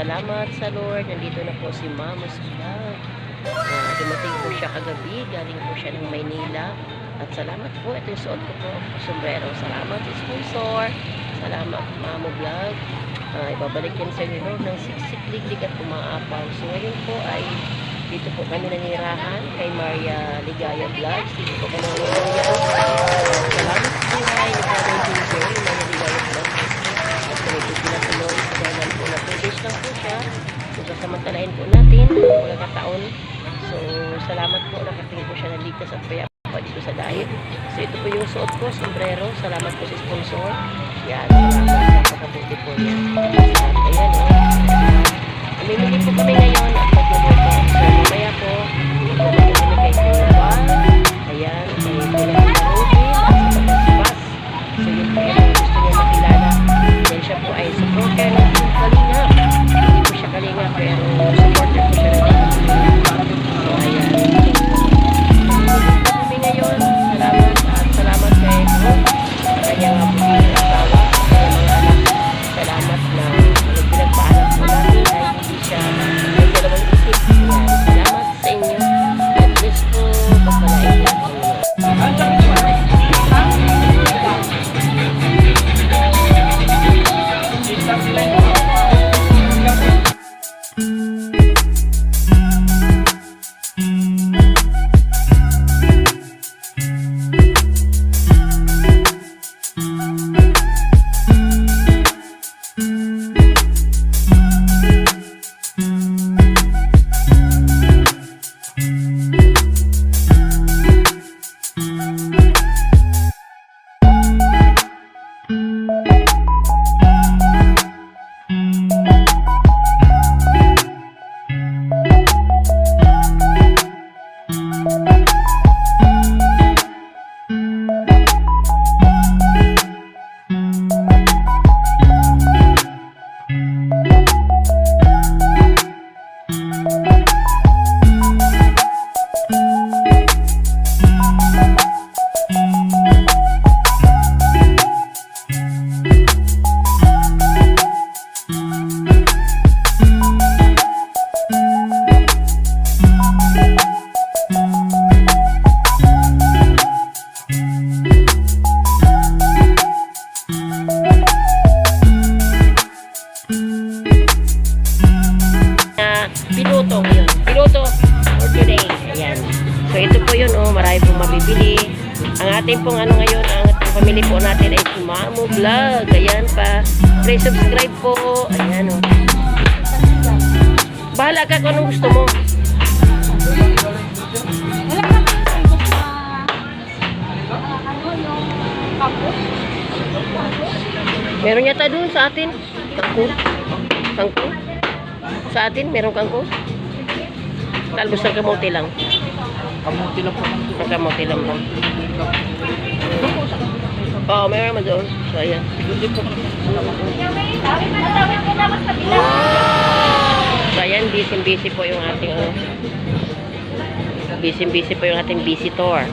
salamat sa Lord. Nandito na po si Mamos Vlog. Uh, dumating po siya kagabi. Galing po siya ng Maynila. At salamat po. Ito yung suot ko po. Sombrero. Salamat sa sponsor. Salamat Mamo Vlog. Uh, ibabalik yan sa inyo ng siksik, liglig at umaapaw. So ngayon po ay dito po kami nanirahan kay Maria Ligaya Vlogs. Dito po kami nanirahan. Salamat po kay Father Ginger, sponsor. Yan, salamat sa pagkabuti po niya. Ayan, oh. Namimili po kami ngayon at magluluto. So, mamaya po, bumalik kami kay Kuya. Ayan, kay Kuya ito po yun, oh, marami pong mabibili. Ang ating pong ano ngayon, ang ating family po natin ay si Mamo Vlog. Ayan pa. Please subscribe po. Ayan oh. Bahala ka kung anong gusto mo. Meron yata doon sa atin. Kangkong. Kangkong. Sa atin, meron kangkong. Talbos ng kamote lang. Kamuti lang po Ng kamote lang ba? Oo, meron naman doon. So, ayan. So, ayan, busy-busy po yung ating, ano, busy-busy po yung ating visitor.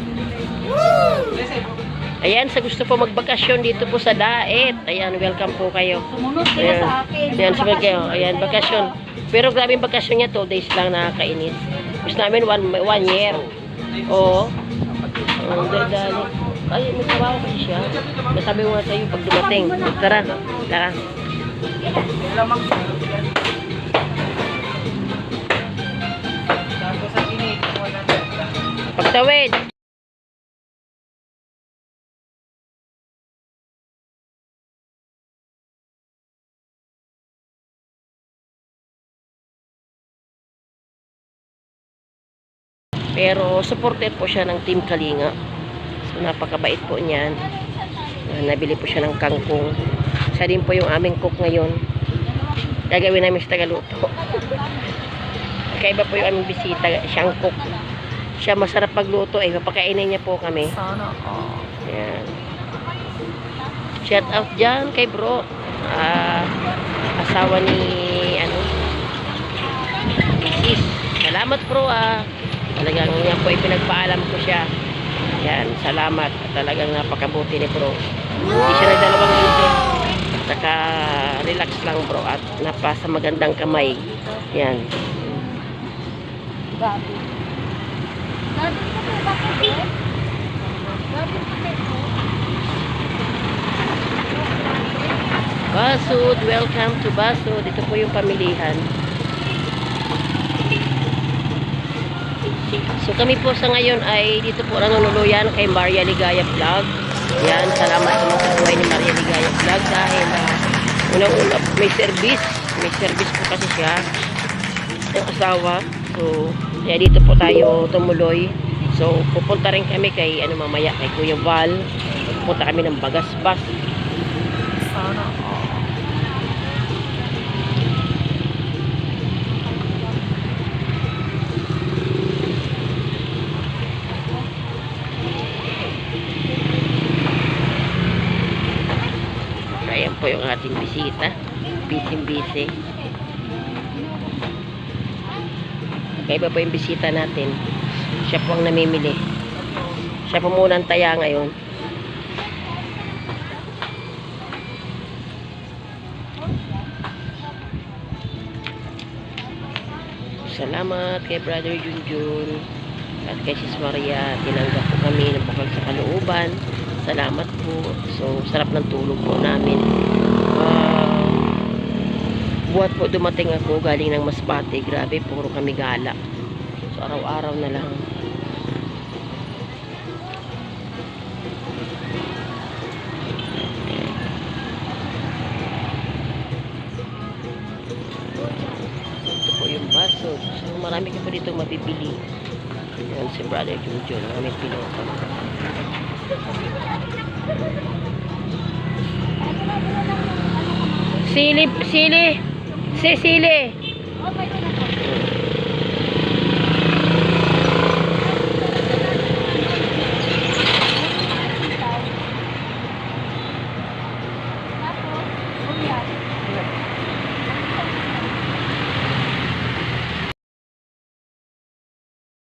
Ayan, sa gusto po magbakasyon dito po sa Daet. Ayan, welcome po kayo. Sumunod sila Ayan. sa akin. Ayan, sumunod kayo. Ayan, bakasyon. Pero grabe yung bakasyon niya, 2 days lang nakakainis. Gusto namin one, one year. Oo. Ang dali. Ay, may trabaho kasi siya. Nasabi ko nga sa'yo pag dumating. Tara, tara. Na. Pagtawid. Pero supported po siya ng Team Kalinga. So napakabait po niyan. Ah, Nabili po siya ng kangkong. Siya din po yung aming cook ngayon. Gagawin namin sa Tagaluto. Kaiba po yung aming bisita. Siyang cook. Siya masarap pagluto eh. Papakainin niya po kami. Sana Yan. Shout out dyan kay bro. Ah, asawa ni ano Mrs. Salamat bro ah. Talagang yan po ipinagpaalam ko siya. Yan, salamat. Talagang napakabuti ni bro. Hindi siya nagdalawang isip. Saka relax lang bro at napasa magandang kamay. Yan. Gabi. Gabi ko po ba kasi? Gabi ko po. Basud, welcome to Basud. Ito po yung pamilihan. So kami po sa ngayon ay dito po nanunuluyan kay Maria Ligaya Vlog. Yan, salamat sa mga buhay ni Maria Ligaya Vlog dahil uh, unang-una may service. May service po kasi siya ng asawa. So, kaya dito po tayo tumuloy. So, pupunta rin kami kay ano mamaya kay Kuya Val. Pupunta kami ng Bagasbas. Sana. Ayan po yung ating bisita. Busy-busy. Kaiba po yung bisita natin. Siya po ang namimili. Siya po muna ang taya ngayon. Salamat kay Brother Junjun at kay Sis Maria. Tinanggap po kami ng bukal sa kalooban. Salamat po. So, sarap ng tulog po namin. Ah, buhat po dumating ako galing ng Masbate. Grabe, puro kami gala. So, araw-araw na lang. Ito po yung baso. So, marami ka po dito mabibili. Yan si Brother Junjun. Marami piloto. Sili, sili. Si, sili. Oh,